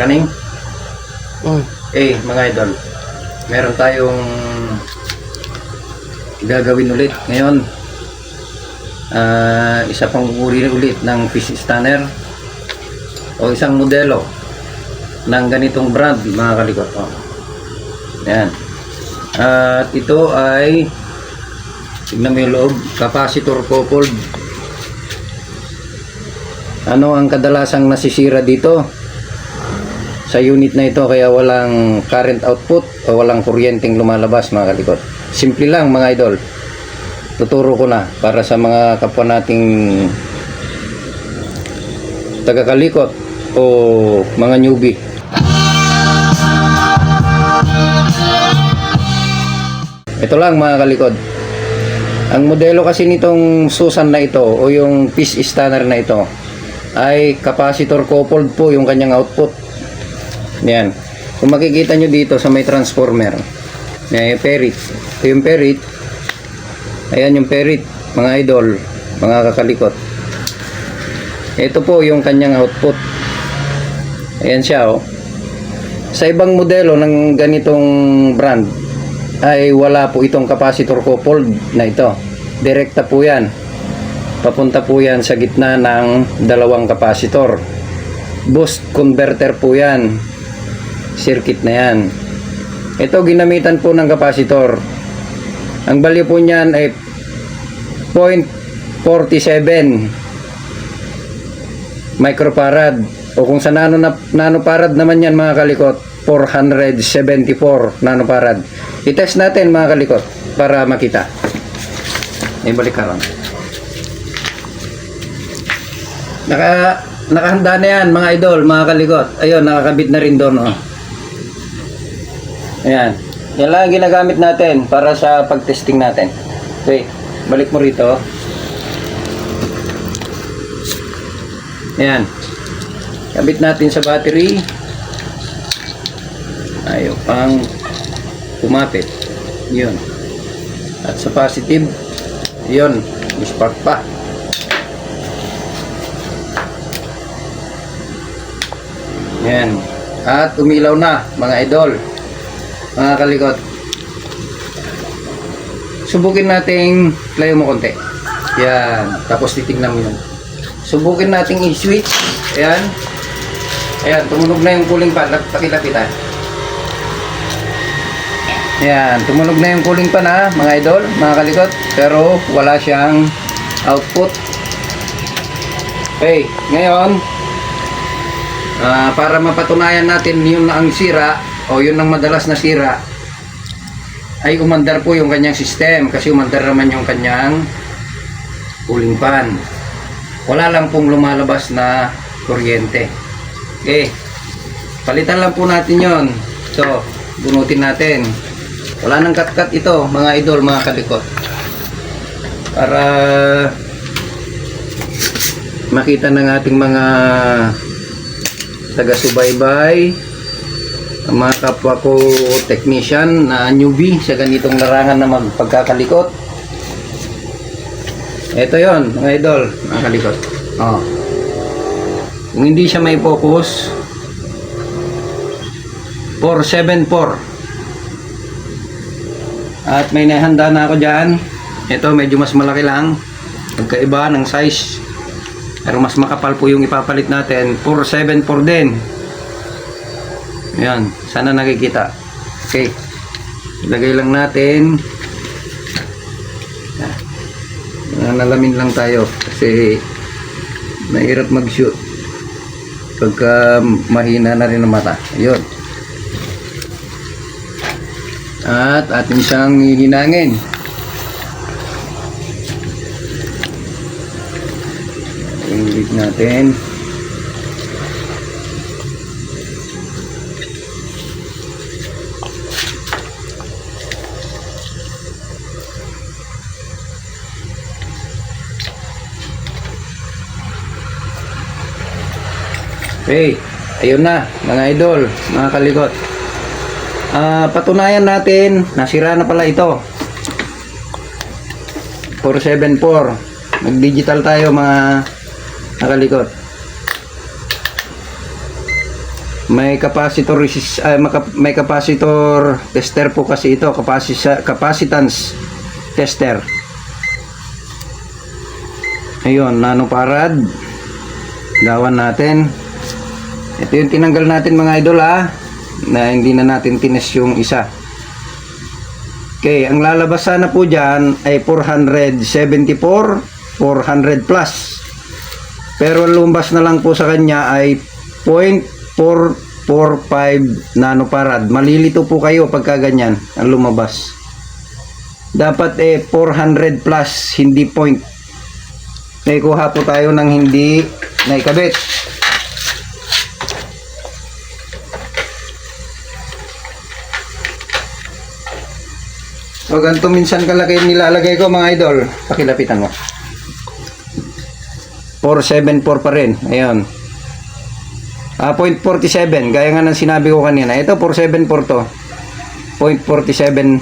Running? Mm. Eh, mga idol, meron tayong gagawin ulit ngayon. Ah, isa pang uri ulit ng fish stunner o isang modelo ng ganitong brand, mga kalikot. Oh. Yan. At ito ay tignan mo yung loob, capacitor coupled. Ano ang kadalasang nasisira dito? Sa unit na ito kaya walang current output o walang kuryenteng lumalabas mga kalikot. Simple lang mga idol. Tuturo ko na para sa mga kapwa nating tagakalikot o mga newbie. Ito lang mga kalikod. Ang modelo kasi nitong Susan na ito o yung fish stunner na ito ay capacitor coupled po yung kanyang output. Yan. Kung makikita nyo dito sa may transformer, may perit. Ito yung perit. Ayan yung perit, mga idol, mga kakalikot. Ito po yung kanyang output. Ayan siya, oh. Sa ibang modelo ng ganitong brand, ay wala po itong capacitor coupled na ito. Direkta po yan. Papunta po yan sa gitna ng dalawang capacitor. Boost converter po yan circuit na yan. Ito ginamitan po ng capacitor. Ang value po niyan ay 0.47 microfarad o kung sa nano na, nanofarad naman yan mga kalikot 474 nanofarad. I-test natin mga kalikot para makita. Ibalik ka ron. Naka nakahanda na yan mga idol, mga kalikot. Ayun, nakakabit na rin doon oh. Ayan. Yan lang ang ginagamit natin para sa pag-testing natin. Okay, balik mo rito. Ayan. Kabit natin sa battery. Ayaw pang kumapit. Yun. At sa positive, yun. Spark pa. Yan. At umilaw na, mga idol. Mga kalikot. Subukin nating play mo konti. Yan. Tapos titignan mo yun. Subukin nating i-switch. Ayan. Ayan. Tumunog na yung cooling pan. Pakilapitan. Yan. Tumunog na yung cooling pan ha, mga idol, mga kalikot. Pero wala siyang output. Okay. Ngayon, Ah, para mapatunayan natin yun na ang sira o yun ang madalas na sira. Ay umandar po yung kanyang system kasi umandar naman yung kanyang cooling fan. Wala lang pong lumalabas na kuryente. Okay. Palitan lang po natin yon so bunutin natin. Wala nang kat-kat ito mga idol mga kalikot para makita ng ating mga taga-subaybay, ang mga kapwa ko technician na newbie sa ganitong larangan na magpagkakalikot. Ito yon mga idol, mga kalikot. Oh. Kung hindi siya may focus, 474. At may nahanda na ako dyan. Ito medyo mas malaki lang. Magkaiba ng size. Pero mas makapal po yung ipapalit natin. 474 din. Yan. Sana nakikita. Okay. Ilagay lang natin. Yan. Nalamin lang tayo. Kasi mahirap mag-shoot. Pagka mahina na rin ang mata. Yun. At atin siyang hihinangin. Ulit natin. Okay, ayun na mga idol, mga kalikot. Ah, patunayan natin, nasira na pala ito. 474. Nag-digital tayo mga nakalikot. May capacitor resist maka- may capacitor tester po kasi ito, capacitance capacitance tester. Ayun, nanoparad. Gawan natin. Ito yung tinanggal natin mga idol ha. Na hindi na natin tines yung isa. Okay, ang lalabas sana po dyan ay 474, 400 plus. Pero ang lumabas na lang po sa kanya ay 0.445 nanofarad. Malilito po kayo pagka ganyan ang lumabas. Dapat eh 400 plus, hindi point. May kuha po tayo ng hindi naikabit. So ganito minsan kalaki yung nilalagay ko mga idol. Pakilapitan mo. 474 pa rin. Ayun. Ah, 0.47. Gaya nga ng sinabi ko kanina. Ito, 474 to. 0.47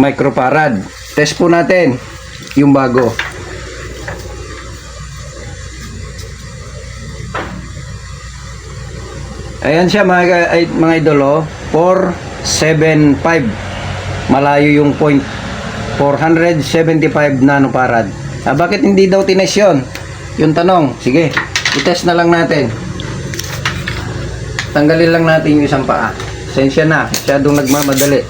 microfarad. Test po natin yung bago. Ayan siya mga, mga idolo. 475. Malayo yung point. 475 nanofarad. Ah, bakit hindi daw tines yun? Yung tanong. Sige, itest na lang natin. Tanggalin lang natin yung isang paa. Sensya na, masyadong nagmamadali.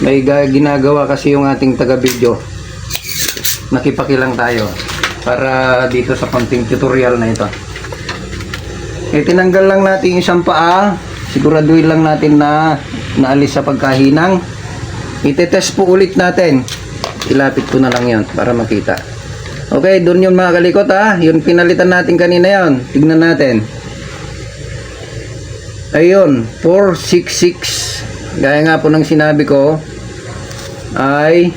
May ga- ginagawa kasi yung ating taga-video. Nakipakilang tayo para dito sa konting tutorial na ito. Eh, tinanggal lang natin yung isang paa. Siguraduhin lang natin na naalis sa pagkahinang. Itetest po ulit natin. Ilapit ko na lang yon para makita. Okay, doon yun mga kalikot ha. Yun pinalitan natin kanina yon. Tignan natin. Ayun, 466. Gaya nga po ng sinabi ko, ay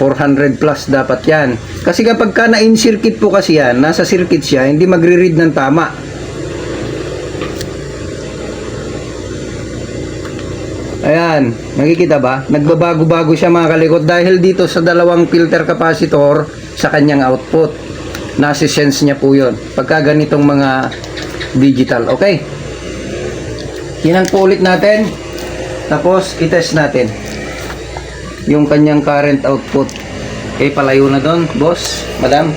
400 plus dapat yan. Kasi kapag ka na-in circuit po kasi yan, nasa circuit siya, hindi magre-read ng tama. Ayan, nakikita ba? Nagbabago-bago siya mga kalikot dahil dito sa dalawang filter capacitor sa kanyang output. Nasi-sense niya po yun. Pagka ganitong mga digital. Okay? Hinan po ulit natin. Tapos, itest natin. Yung kanyang current output. Okay, palayo na doon, boss, madam.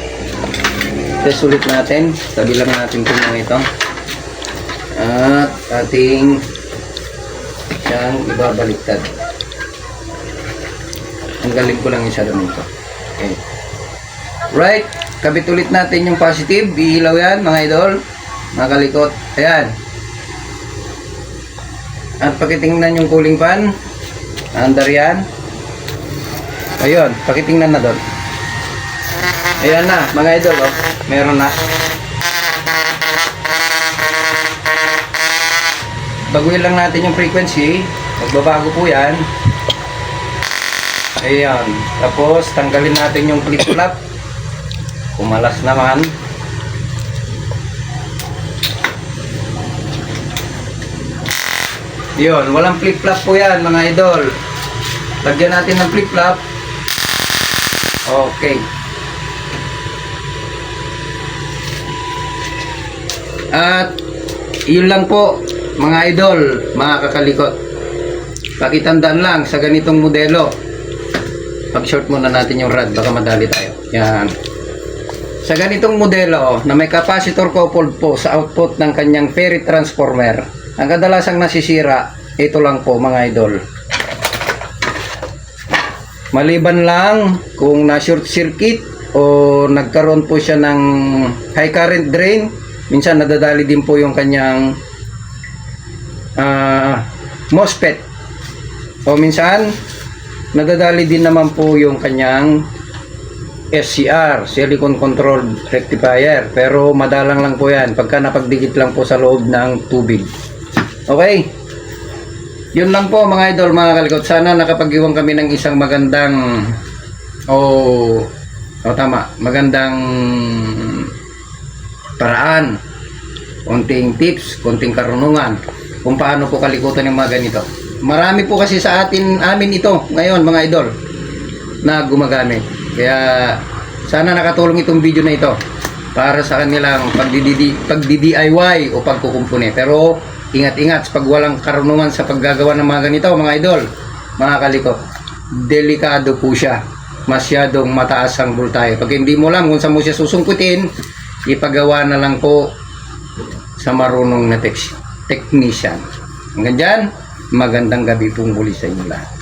Test ulit natin. Tabi lang natin po ito. At ating siyang ibabaliktad. Ang galing ko lang isa doon ito. Okay. Right. Kabit ulit natin yung positive. Ihilaw yan, mga idol. Mga kalikot. Ayan. At pakitingnan yung cooling fan. Andar yan. Ayun. Pakitingnan na doon. Ayan na, mga idol. Oh. Meron na. Baguhin lang natin yung frequency. Magbabago po yan. Ayan. Tapos tanggalin natin yung flip flop kumalas naman. Yun walang flip flop po yan mga idol. Lagyan natin ng flip flop okay. At yun lang po mga idol, mga kakalikot. Pakitandaan lang sa ganitong modelo. Pag-short muna natin yung rod, baka madali tayo. Yan. Sa ganitong modelo na may capacitor coupled po sa output ng kanyang ferrite transformer, ang kadalasang nasisira, ito lang po mga idol. Maliban lang kung na short circuit o nagkaroon po siya ng high current drain, minsan nadadali din po yung kanyang ah MOSFET. O minsan, nadadali din naman po yung kanyang SCR, Silicon Controlled Rectifier. Pero madalang lang po yan pagka napagdikit lang po sa loob ng tubig. Okay? Yun lang po mga idol, mga kalikot. Sana nakapag-iwan kami ng isang magandang o oh, tama, magandang paraan konting tips, konting karunungan kung paano po kalikutan yung mga ganito. Marami po kasi sa atin, amin ito ngayon mga idol na gumagamit. Kaya sana nakatulong itong video na ito para sa kanilang pagdidi, pagdi-DIY o pagkukumpune. Pero ingat-ingat pag walang karunungan sa paggagawa ng mga ganito, mga idol, mga kaliko, delikado po siya. Masyadong mataas ang voltahe. Pag hindi mo alam kung saan mo siya susungkutin, ipagawa na lang po sa marunong na tek- technician. Hanggang dyan, magandang gabi pong muli sa inyo lahat.